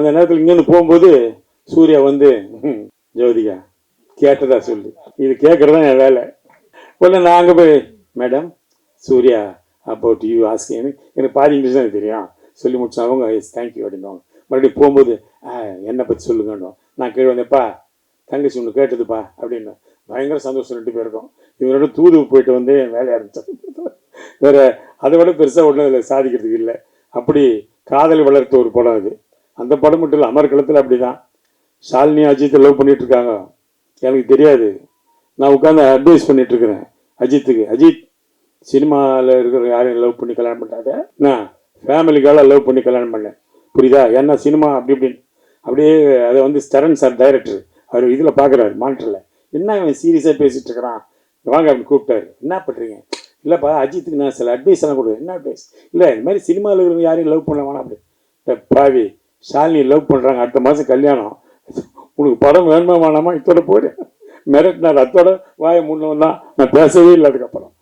அந்த நேரத்தில் இங்கேருந்து போகும்போது சூர்யா வந்து ஜோதிகா கேட்டதா சொல்லு. இது கேட்குறது தான் என் வேலை. உடனே நான் அங்கே போய் madam Surya about you ask எனக்கு பாதி இங்கிலீஷ் தான் எனக்கு தெரியும். சொல்லி முடிச்சா அவங்க எஸ் தேங்க்யூ அப்படின்வாங்க மறுபடியும் போகும்போது "ஆ, என்னை பற்றி சொல்லுங்கன்னு நான் கீழே வந்தேன்ப்பா தங்கச்சி ஒன்று கேட்டதுப்பா அப்படின்னு. பயங்கர சந்தோஷம் ரெண்டு பேருக்கும். இவரோட தூது போயிட்டு வந்து என் வேலையை ஆரம்பித்தேன் வேறு அதை விட பெருசாக ஒன்றும் இதில் சாதிக்கிறதுக்கு இல்லை. அப்படி காதலை வளர்த்த ஒரு படம் அது. அந்த படம் மட்டும் இல்லை அமர்க்களத்தில் அப்படி தான் ஷாலினி அஜித்தை லவ் பண்ணிகிட்ருக்காங்க இருக்காங்க எனக்கு தெரியாது. நான் உட்காந்து அட்வைஸ் பண்ணிட்டு இருக்கிறேன் அஜித்துக்கு. அஜித் சினிமாவில் இருக்கிற யாரையும் லவ் பண்ணி கல்யாணம் பண்ணாத. நான் ஃபேமிலிக்காக லவ் பண்ணி கல்யாணம் பண்ணேன் புரியுதா? ஏன்னா சினிமா அப்படி இப்படின்னு. அப்படியே அதை வந்து ஸ்டரன் சார் டைரக்டர் அவர் இதில் பார்க்குறாரு மானிட்டரில் என்ன இவன் சீரியஸாக பேசிகிட்டு இருக்கிறான் வாங்க அப்படின்னு கூப்பிட்டாரு. என்ன பண்ணுறீங்க இல்லைப்பா அஜித்துக்கு நான் சில அட்வைஸ் எல்லாம் கொடுக்குறேன். என்ன அட்வைஸ் இல்லை இந்த மாதிரி சினிமாவில் இருக்கிறவங்க யாரையும் லவ் பண்ண வேணாம் அப்படி. பாவி. ஷாலினி லவ் பண்ணுறாங்க அடுத்த மாதம் கல்யாணம். உனக்கு படம் வேணுமா வேணாமா? இதோட போடு. மிரட்டினார். அத்தோட வாயை முன்னவன் தான். நான் பேசவே இல்லை அதுக்கப்புறம்.